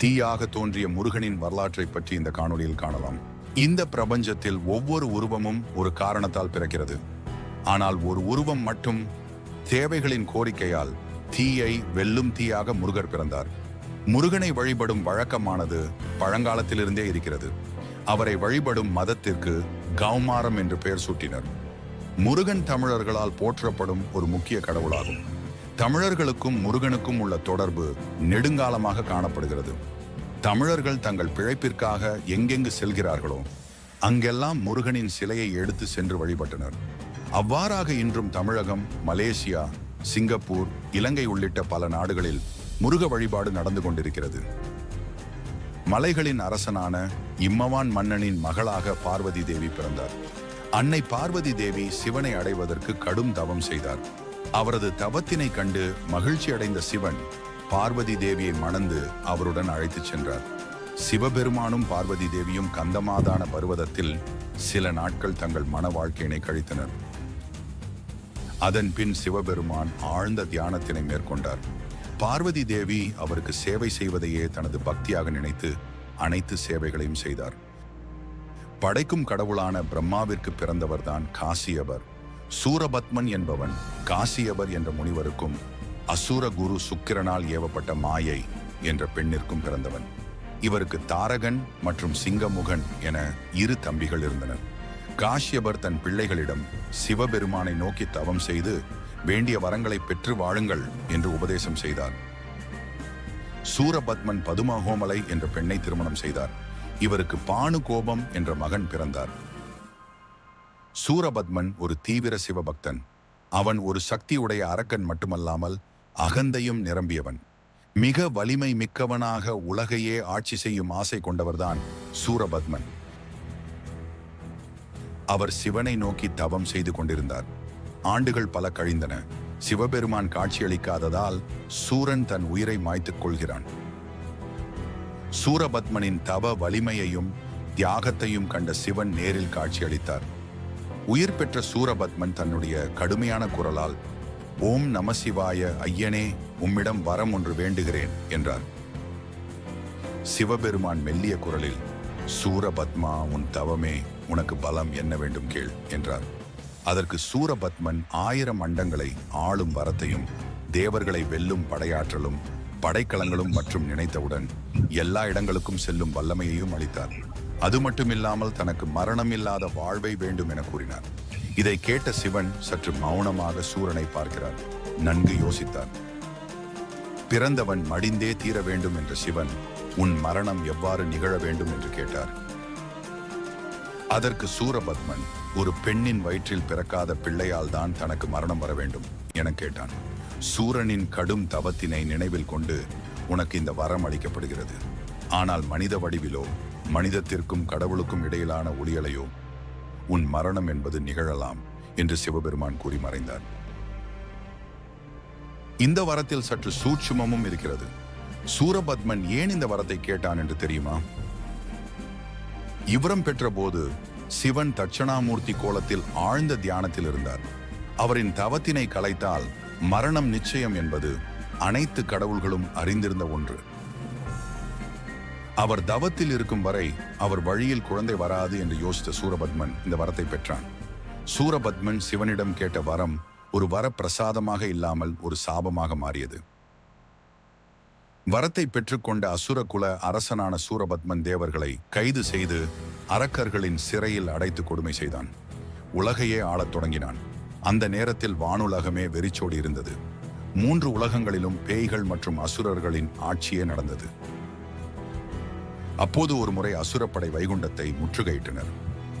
தீயாக தோன்றிய முருகனின் வரலாற்றை பற்றி இந்த காணொளியில் காணலாம். இந்த பிரபஞ்சத்தில் ஒவ்வொரு உருவமும் ஒரு காரணத்தால் பிறக்கிறது. ஆனால் ஒரு உருவம் மட்டும் தேவைகளின் கோரிக்கையால் தீயை வெல்லும் தீயாக முருகர் பிறந்தார். முருகனை வழிபடும் வழக்கமானது பழங்காலத்திலிருந்தே இருக்கிறது. அவரை வழிபடும் மதத்திற்கு கௌமாரம் என்று பெயர் சூட்டினர். முருகன் தமிழர்களால் போற்றப்படும் ஒரு முக்கிய கடவுளாகும். தமிழர்களுக்கும் முருகனுக்கும் உள்ள தொடர்பு நெடுங்காலமாக காணப்படுகிறது. தமிழர்கள் தங்கள் பிழைப்பிற்காக எங்கெங்கு செல்கிறார்களோ அங்கெல்லாம் முருகனின் சிலையை எடுத்து சென்று வழிபட்டனர். அவ்வாறாக இன்றும் தமிழகம் மலேசியா சிங்கப்பூர் இலங்கை உள்ளிட்ட பல நாடுகளில் முருக வழிபாடு நடந்து கொண்டிருக்கிறது. மலைகளின் அரசனான இம்மவான் மன்னனின் மகளாக பார்வதி தேவி பிறந்தார். அன்னை பார்வதி தேவி சிவனை அடைவதற்கு கடும் தவம் செய்தார். அவரது தவத்தினை கண்டு மகிழ்ச்சி அடைந்த சிவன் பார்வதி தேவியை மணந்து அவருடன் அழைத்துச் சென்றார். சிவபெருமானும் பார்வதி தேவியும் கந்தமாதான பர்வதத்தில் சில நாட்கள் தங்கள் மன வாழ்க்கையினை கழித்தனர். அதன் பின் சிவபெருமான் ஆழ்ந்த தியானத்தினை மேற்கொண்டார். பார்வதி தேவி அவருக்கு சேவை செய்வதையே தனது பக்தியாக நினைத்து அனைத்து சேவைகளையும் செய்தார். படைக்கும் கடவுளான பிரம்மாவிற்கு பிறந்தவர்தான் காசியவர் சூரபத்மன் என்பவன் காசியபர் என்ற முனிவருக்கும் அசுர குரு சுக்கிரனால் ஏவப்பட்ட மாயை என்ற பெண்ணிற்கும் பிறந்தவன். இவருக்கு தாரகன் மற்றும் சிங்கமுகன் என இரு தம்பிகள் இருந்தனர். காஷ்யபர் தன் பிள்ளைகளிடம் சிவபெருமானை நோக்கி தவம் செய்து வேண்டிய வரங்களை பெற்று வாழுங்கள் என்று உபதேசம் செய்தார். சூரபத்மன் பதுமஹோமலை என்ற பெண்ணை திருமணம் செய்தார். இவருக்கு பானு கோபம் என்ற மகன் பிறந்தார். சூரபத்மன் ஒரு தீவிர சிவபக்தன். அவன் ஒரு சக்தியுடைய அரக்கன் மட்டுமல்லாமல் அகந்தையும் நிரம்பியவன். மிக வலிமை மிக்கவனாக உலகையே ஆட்சி செய்யும் ஆசை கொண்டவர்தான் சூரபத்மன். அவர் சிவனை நோக்கி தவம் செய்து கொண்டிருந்தார். ஆண்டுகள் பல கழிந்தன. சிவபெருமான் காட்சியளிக்காததால் சூரன் தன் உயிரை மாய்த்துக் கொள்கிறான். சூரபத்மனின் தவ வலிமையையும் தியாகத்தையும் கண்ட சிவன் நேரில் காட்சியளித்தார். உயிர் பெற்ற சூரபத்மன் தன்னுடைய கடுமையான குரலால் ஓம் நம சிவாய ஐயனே உம்மிடம் வரம் ஒன்று வேண்டுகிறேன் என்றார். சிவபெருமான் மெல்லிய குரலில் சூரபத்மா உன் தவமே உனக்கு பலம் என்ன வேண்டும் கேள் என்றார். அதற்கு சூரபத்மன் ஆயிரம் அண்டங்களை ஆளும் வரத்தையும் தேவர்களை வெல்லும் படையாற்றலும் படைக்கலங்களும் மற்றும் நினைத்தவுடன் எல்லா இடங்களுக்கும் செல்லும் வல்லமையையும் அளித்தார். அது மட்டுமில்லாமல் தனக்கு மரணம் இல்லாத வாழ்வை வேண்டும் என கூறினார். இதை கேட்ட சிவன் சற்று மௌனமாக சூரனை பார்க்கிறார். நன்கு யோசித்தார். பிறந்தவன் மடிந்தே தீர வேண்டும் என்ற சிவன் உன் மரணம் எவ்வாறு நிகழ வேண்டும் என்று கேட்டார். அதற்கு சூரபத்மன் ஒரு பெண்ணின் வயிற்றில் பிறக்காத பிள்ளையால் தான் தனக்கு மரணம் வர வேண்டும் என கேட்டான். சூரனின் கடும் தவத்தினை நினைவில் கொண்டு உனக்கு இந்த வரம் அளிக்கப்படுகிறது. ஆனால் மனித வடிவிலோ மனிதத்திற்கும் கடவுளுக்கும் இடையிலான ஒளியலையோ உன் மரணம் என்பது நிகழலாம் என்று சிவபெருமான் கூறி மறைந்தார். இந்த வரத்தில் சற்று சூட்சுமமும் இருக்கிறது. சூரபத்மன் ஏன் இந்த வரத்தை கேட்டான் என்று தெரியுமா? இவரம் பெற்றபோது சிவன் தட்சணாமூர்த்தி கோலத்தில் ஆழ்ந்த தியானத்தில் இருந்தார். அவரின் தவத்தினை கலைத்தால் மரணம் நிச்சயம் என்பது அனைத்து கடவுள்களும் அறிந்திருந்த ஒன்று. அவர் தவத்தில் இருக்கும் வரை அவர் வழியில் குழந்தை வராது என்று யோசித்த சூரபத்மன் இந்த வரத்தை பெற்றான். சூரபத்மன் சிவனிடம் கேட்ட வரம் ஒரு வரப்பிரசாதமாக இல்லாமல் ஒரு சாபமாக மாறியது. வரத்தை பெற்றுக்கொண்ட அசுரகுல அரசனான சூரபத்மன் தேவர்களை கைது செய்து அரக்கர்களின் சிறையில் அடைத்து கொடுமை செய்தான். உலகையே ஆளத் தொடங்கினான். அந்த நேரத்தில் வானுலகமே வெறிச்சோடி இருந்தது. மூன்று உலகங்களிலும் பேய்கள் மற்றும் அசுரர்களின் ஆட்சியே நடந்தது. அப்போது ஒரு முறை அசுரப்படை வைகுண்டத்தை முற்றுகையிட்டனர்.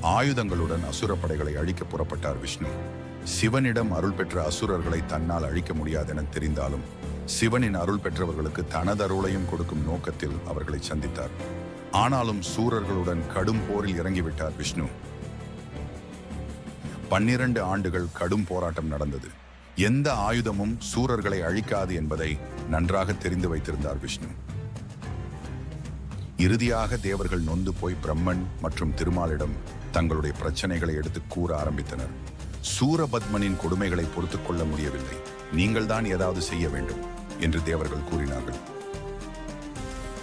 ஆயுதங்களுடன் அசுரப்படைகளை அழிக்க புறப்பட்டார் விஷ்ணு. சிவனிடம் அருள் பெற்ற அசுரர்களை தன்னால் அழிக்க முடியாதென தெரிந்தாலும் சிவனின் அருள் பெற்றவர்களுக்கு தனது அருளையும் கொடுக்கும் நோக்கத்தில் அவர்களை சந்தித்தார். ஆனாலும் சூரர்களுடன் கடும் போரில் இறங்கிவிட்டார் விஷ்ணு. பன்னிரண்டு ஆண்டுகள் கடும் போராட்டம் நடந்தது. எந்த ஆயுதமும் சூரர்களை அழிக்காது என்பதை நன்றாக தெரிந்து வைத்திருந்தார் விஷ்ணு. இறுதியாக தேவர்கள் நொந்து போய் பிரம்மன் மற்றும் திருமாலிடம் தங்களுடைய பிரச்சனைகளை எடுத்து கூற ஆரம்பித்தனர். சூரபத்மனின் கொடுமைகளை பொறுத்துக் கொள்ள முடியவில்லை. நீங்கள்தான் ஏதாவது செய்ய வேண்டும் என்று தேவர்கள் கூறினார்கள்.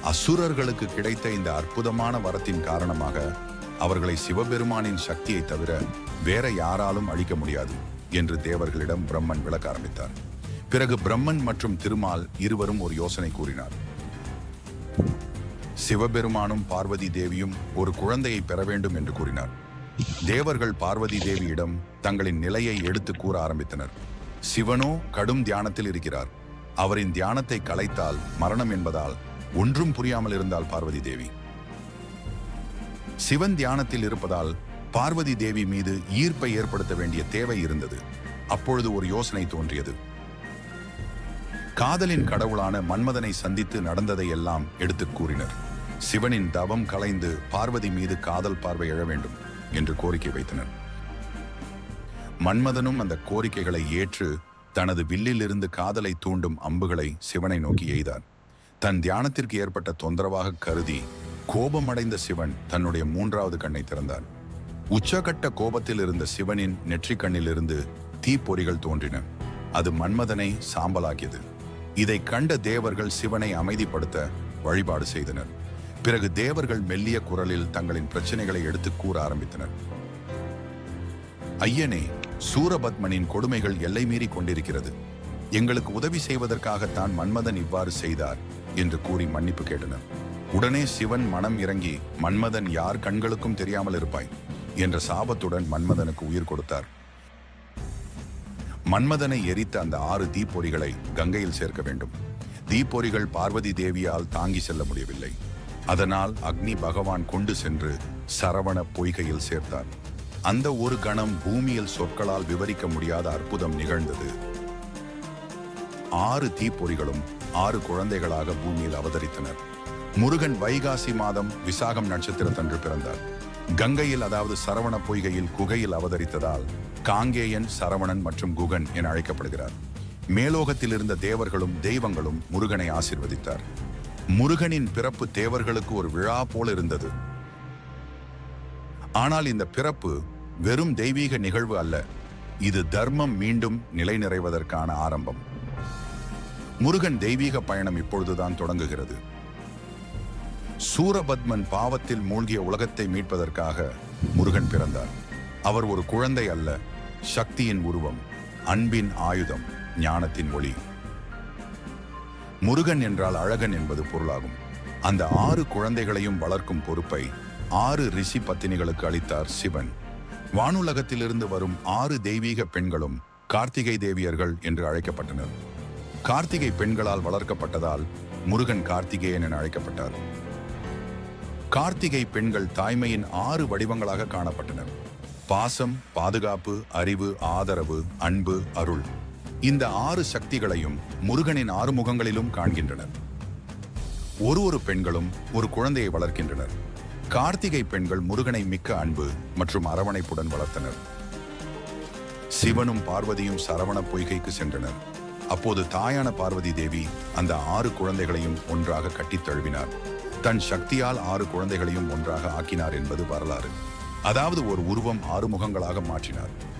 அசுரர்களுக்கு கிடைத்த இந்த அற்புதமான வரத்தின் காரணமாக அவர்களை சிவபெருமானின் சக்தியை தவிர வேற யாராலும் அழிக்க முடியாது என்று தேவர்களிடம் பிரம்மன் விளக்க ஆரம்பித்தார். பிறகு பிரம்மன் மற்றும் திருமால் இருவரும் ஒரு யோசனை கூறினார். சிவபெருமானும் பார்வதி தேவியும் ஒரு குழந்தையை பெற வேண்டும் என்று கூறினார். தேவர்கள் பார்வதி தேவியிடம் தங்களின் நிலையை எடுத்து கூற ஆரம்பித்தனர். சிவனோ கடும் தியானத்தில் இருக்கிறார். அவரின் தியானத்தை கலைத்தால் மரணம் என்பதால் ஒன்றும் புரியாமல் இருந்தால் பார்வதி தேவி. சிவன் தியானத்தில் இருப்பதால் பார்வதி தேவி மீது ஈர்ப்பை ஏற்படுத்த வேண்டிய தேவை இருந்தது. அப்பொழுது ஒரு யோசனை தோன்றியது. காதலின் கடவுளான மன்மதனை சந்தித்து நடந்ததை எல்லாம் எடுத்துக் கூறினர். சிவனின் தவம் கலைந்து பார்வதி மீது காதல் பார்வை எழ வேண்டும் என்று கோரிக்கை வைத்தனர். மன்மதனும் அந்த கோரிக்கைகளை ஏற்று தனது வில்லிலிருந்து காதலை தூண்டும் அம்புகளை சிவனை நோக்கி எய்தார் தன் தியானத்திற்கு ஏற்பட்ட தொந்தரவாக கருதி கோபமடைந்த சிவன் தன்னுடைய மூன்றாவது கண்ணை திறந்தார் உச்சகட்ட கோபத்தில் இருந்த சிவனின் நெற்றிக் கண்ணிலிருந்து தீப்பொறிகள் தோன்றின. அது மன்மதனை சாம்பலாக்கியது. இதை கண்ட தேவர்கள் சிவனை அமைதிப்படுத்த வழிபாடு செய்தனர். பிறகு தேவர்கள் மெல்லிய குரலில் தங்களின் பிரச்சனைகளை எடுத்து கூற ஆரம்பித்தனர். ஐயனே சூரபத்மனின் கொடுமைகள் எல்லை மீறி கொண்டிருக்கிறது. எங்களுக்கு உதவி செய்வதற்காகத்தான் மன்மதன் இவ்வாறு செய்தார் என்று கூறி மன்னிப்பு கேட்டனர். உடனே சிவன் மனம் இறங்கி மன்மதன் யார் கண்களுக்கும் தெரியாமல் இருப்பாய் என்ற சாபத்துடன் மன்மதனுக்கு உயிர் கொடுத்தார். மன்மதனை எரித்த அந்த ஆறு தீப்பொறிகளை கங்கையில் சேர்க்க வேண்டும். தீப்பொறிகள் பார்வதி தேவியால் தாங்கி செல்ல முடியவில்லை. அதனால் அக்னி பகவான் கொண்டு சென்று சரவண பொய்கையில் சேர்த்தார். அந்த ஒரு கணம் பூமியில் சொற்களால் விவரிக்க முடியாத அற்புதம் நிகழ்ந்தது. ஆறு தீப்பொறிகளும் ஆறு குழந்தைகளாக பூமியில் அவதரித்தனர். முருகன் வைகாசி மாதம் விசாகம் நட்சத்திரத்தன்று பிறந்தார். கங்கையில் அதாவது சரவண பொய்கையில் குகையில் அவதரித்ததால் காங்கேயன் சரவணன் மற்றும் குகன் என அழைக்கப்படுகிறார். மேலோகத்தில் இருந்த தேவர்களும் தெய்வங்களும் முருகனை ஆசிர்வதித்தார். முருகனின் பிறப்பு தேவர்களுக்கு ஒரு விழா போல இருந்தது. ஆனால் இந்த பிறப்பு வெறும் தெய்வீக நிகழ்வு அல்ல. இது தர்மம் மீண்டும் நிலை நிறைவதற்கான ஆரம்பம். முருகன் தெய்வீக பயணம் இப்பொழுதுதான் தொடங்குகிறது. சூரபத்மன் பாவத்தில் மூழ்கிய உலகத்தை மீட்பதற்காக முருகன் பிறந்தார். அவர் ஒரு குழந்தை அல்ல சக்தியின் உருவம் அன்பின் ஆயுதம் ஞானத்தின் ஒளி. முருகன் என்றால் அழகன் என்பது பொருளாகும். அந்த ஆறு குழந்தைகளையும் வளர்க்கும் பொறுப்பை ஆறு ரிஷி பத்தினிகளுக்கு அளித்தார் சிவன். வானுலகத்திலிருந்து வரும் ஆறு தெய்வீக பெண்களும் கார்த்திகை தேவியர்கள் என்று அழைக்கப்பட்டனர். கார்த்திகை பெண்களால் வளர்க்கப்பட்டதால் முருகன் கார்த்திகேயன் என அழைக்கப்பட்டார். கார்த்திகை பெண்கள் தாய்மையின் ஆறு வடிவங்களாக காணப்பட்டனர். பாசம் பாதுகாப்பு அறிவு ஆதரவு அன்பு அருள். இந்த ஆறு சக்திகளையும் முருகனின் ஆறு முகங்களிலும் காண்கின்றனர். ஒரு ஒரு பெண்களும் ஒரு குழந்தையை வளர்க்கின்றனர். கார்த்திகை பெண்கள் முருகனை மிக்க அன்பு மற்றும் அரவணைப்புடன் வளர்த்தனர். சிவனும் பார்வதியும் சரவண பொய்கைக்கு சென்றனர். அப்போது தாயான பார்வதி தேவி அந்த ஆறு குழந்தைகளையும் ஒன்றாக கட்டித் தழுவினார். தன் சக்தியால் ஆறு குழந்தைகளையும் ஒன்றாக ஆக்கினார் என்பது வரலாறு. அதாவது ஒரு உருவம் ஆறு முகங்களாக மாற்றினார்.